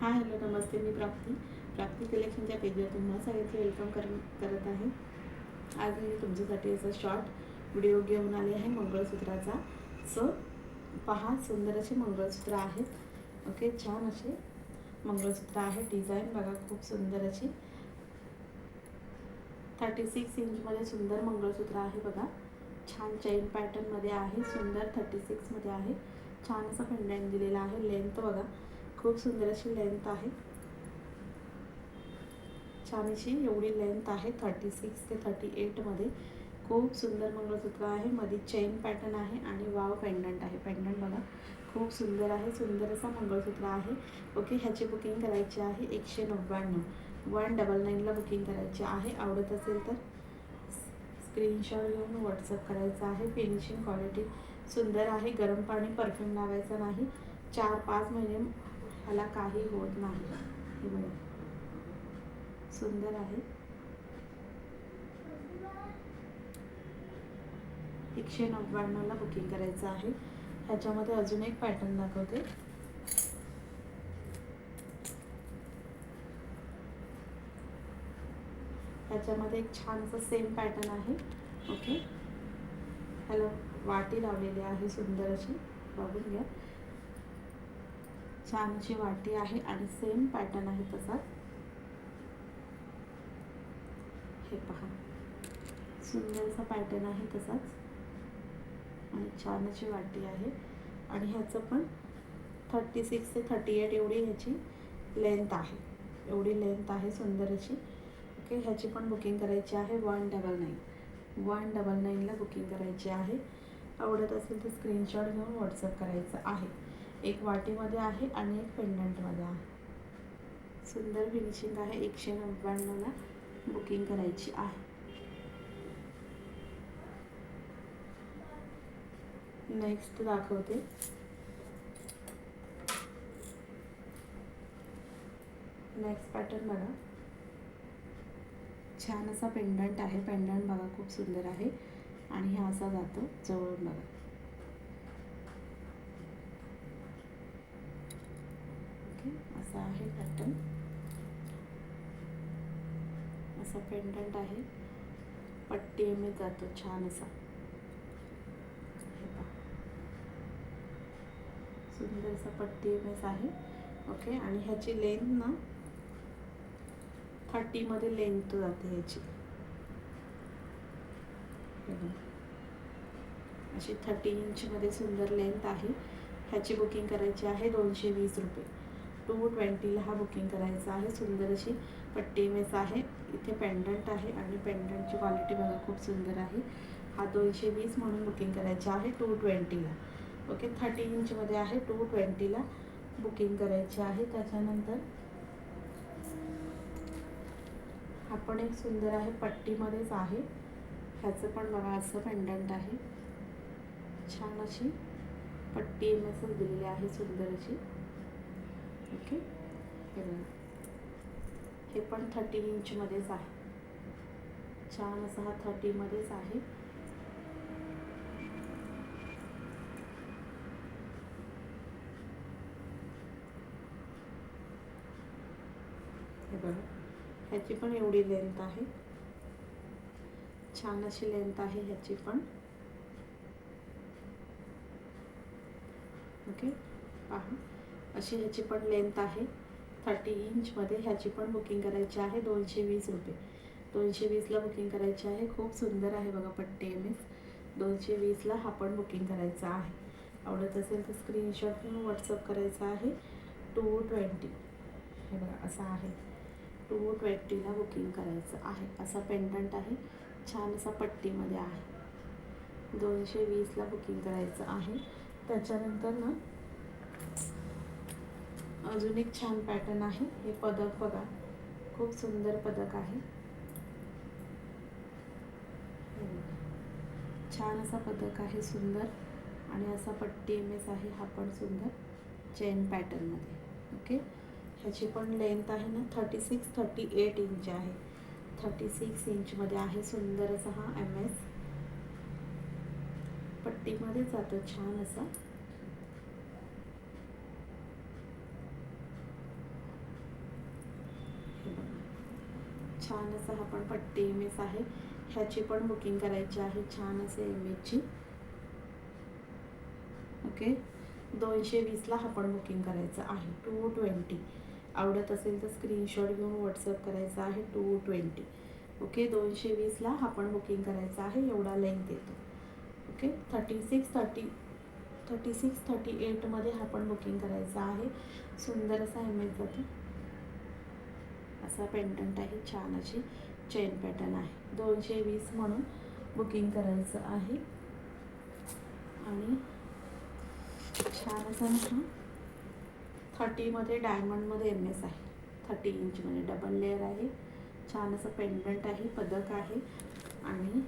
Hi hello नमस्ते मी प्राप्ती. प्राप्ती कलेक्शनच्या पेजवर तुम्हाला सगळ्यांचं वेलकम कर करत आहे. आज मी तुमच्यासाठी असं शॉर्ट व्हिडिओ घेऊन आले आहे मंगळसूत्राचा. सो पहा सुंदर असे मंगळसूत्र आहेत. ओके छान असे मंगळसूत्र आहे. डिझाईन बघा खूप सुंदर अशी. थर्टी सिक्स इंचमध्ये सुंदर मंगळसूत्र आहे बघा. छान चेन पॅटर्नमध्ये आहे. सुंदर थर्टी सिक्समध्ये आहे. छान असं पेंडंट दिलेलं आहे. लेंथ बघा. खूप सुंदर अशी लेंथ आहे. छान अशी एवढी लेंथ आहे थर्टी सिक्स ते थर्टी एटमध्ये खूप सुंदर मंगळसूत्र आहे मध्ये चेन पॅटर्न आहे आणि वाव पेंडंट आहे. पेंडंट बघा खूप सुंदर आहे सुंदर असा मंगळसूत्र आहे. ओके ह्याची बुकिंग करायची आहे एकशे नव्याण्णव. वन डबल नाईनला बुकिंग करायची आहे. आवडत असेल तर स्क्रीनशॉट घेऊन व्हॉट्सअप करायचं आहे. फिनिशिंग क्वालिटी सुंदर आहे. गरम पाणी परफ्यूम लावायचं नाही. चार पाच महिने ह्याला काही होत नाही. हे बघा. सुंदर आहे. एकशे नव्याण्णवला बुकिंग करायचं आहे. ह्याच्यामध्ये अजून एक पॅटर्न दाखवते. ह्याच्यामध्ये एक छानसं सेम पॅटर्न आहे. ओके ह्याला वाटी लावलेली आहे सुंदर अशी. बघून घ्या. छान अशी वाटी आहे आणि सेम पॅटर्न आहे तसाच. हे पहा. सुंदर असा पॅटर्न आहे तसाच. आणि छान अशी वाटी आहे. आणि ह्याचं पण थर्टी सिक्स ते थर्टी एट एवढी ह्याची लेंथ आहे. एवढी लेंथ आहे सुंदर अशी ओके ह्याची पण बुकिंग करायची आहे one double nine one double नाईनला booking करायची आहे. आवडत असेल तर स्क्रीनशॉट घेऊन व्हॉट्सअप करायचं आहे. एक वाटीमध्ये आहे आणि एक पेंडंटमध्ये आहे. सुंदर फिनिशिंग आहे. एकशे नव्याण्णवला बुकिंग करायची आहे. नेक्स्ट दाखवते. नेक्स्ट पॅटर्न बघा. छान असा पेंडंट आहे. पेंडंट बघा खूप सुंदर आहे. आणि हा असा जातो. जवळून बघा. ओके असा आहे पॅटर्न असा पेंडंट आहे. पट्टी मी जातो छान असा. सुंदर असा पट्टी एम एस आहे. ओके आणि ह्याची लेंथ ना थर्टीमध्ये लेंथ जाते ह्याची. अशी थर्टी इंचमध्ये सुंदर लेंथ आहे. ह्याची बुकिंग करायची आहे दोनशे वीस रुपये. टू ट्वेंटीला हा बुकिंग करायचा आहे. सुंदर अशी पट्टी मेस आहे. इथे पेंडंट आहे आणि पेंडंटची क्वालिटी बघा खूप सुंदर आहे. हा दोनशे वीस म्हणून बुकिंग करायची आहे टू ट्वेंटीला ओके थर्टी इंचमध्ये आहे टू ट्वेंटीला बुकिंग करायची आहे. त्याच्यानंतर हा पण एक सुंदर आहे पट्टीमध्येच आहे. ह्याचं पण बघा असं पेंडंट आहे. छान अशी पट्टी एम एसच दिलेली आहे सुंदर अशी. ओके. हे बघा हे पण थर्टी इंचमध्येच आहे. छान असा हा थर्टीमध्येच आहे. हे बघा. ह्याची पण एवढी लेंथ आहे. छान अशी लेंथ आहे ह्याची पण. ओके. पहा. अशी ह्याची पण लेंथ आहे. थर्टी इंचमध्ये ह्याची पण बुकिंग करायची आहे दोनशे वीस रुपये. दोनशे वीसला बुकिंग करायची आहे. खूप सुंदर आहे बघा पट्टी एम एस दोनशे वीसला हा पण बुकिंग करायचा आहे. आवडत असेल तर स्क्रीनशॉट घेऊन व्हॉट्सअप करायचा आहे. टू ट्वेंटी हे बघा असं आहे. टू ट्वेंटीला बुकिंग करायचं आहे. असा पेंडंट आहे. छान असा पट्टीमध्ये आहे. दोनशे वीसला बुकिंग करायचं आहे. त्याच्यानंतर ना अजून एक छान पॅटर्न आहे. हे पदक बघा. खूप सुंदर पदक आहे. छान असा पदक आहे सुंदर. आणि असा पट्टी एम एस आहे हा पण सुंदर. चेन पॅटर्नमध्ये ओके ह्याची पण लेंथ आहे ना? Thirty six thirty eight inch आहे. थर्टी सिक्स इंचमध्ये आहे सुंदर असा हा एम एस पट्टीमध्ये जातो छान असा. छान असं हा पण पट्टी एम एस आहे. ह्याची पण बुकिंग करायची आहे. छान असे एम एसची ओके दोनशे वीसला हा पण बुकिंग करायचं आहे. टू ट्वेंटी आवडत असेल तर स्क्रीनशॉट घेऊन व्हॉट्सअप करायचा आहे. टू ट्वेंटी ओके दोनशे वीसला हा पण बुकिंग करायचा आहे. एवढा लेंथ येतो. Okay thirty six thirty thirty six thirty एटमध्ये हा पण बुकिंग करायचा आहे. सुंदर असा इमेज जातो. असा पेंडंट आहे. छान अशी चेन पॅटर्न आहे. दोनशे वीस म्हणून बुकिंग करायचं आहे. आणि छान असा हा थर्टीमध्ये डायमंडमध्ये एम एस आहे. थर्टी इंचमध्ये डबल लेअर आहे. छान असं पेंडंट आहे पदक आहे. आणि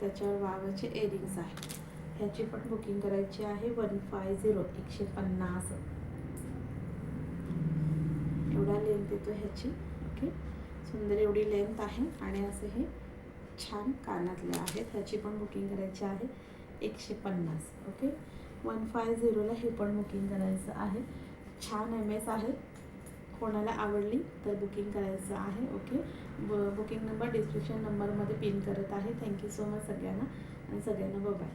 त्याच्यावर वाघाचे एरिंग्स आहे. ह्याची पण बुकिंग करायची आहे. वन फाय झिरो एकशे पन्नास. एवढा लेंथ येतो ह्याची. ओके सुंदर एवढी लेंथ आहे आणि असं हे छान कानातले आहेत. ह्याची पण बुकिंग करायची आहे. एकशे पन्नास. ओके वन फाय झिरोला हे पण बुकिंग करायचं आहे. छान एम एस आहे. कोणाला आवडली तर बुकिंग करायचं आहे. ओके ब बुकिंग नंबर डिस्क्रिप्शन नंबरमध्ये पिन करत आहे. थँक्यू सो मच सगळ्यांना. आणि सगळ्यांना बाय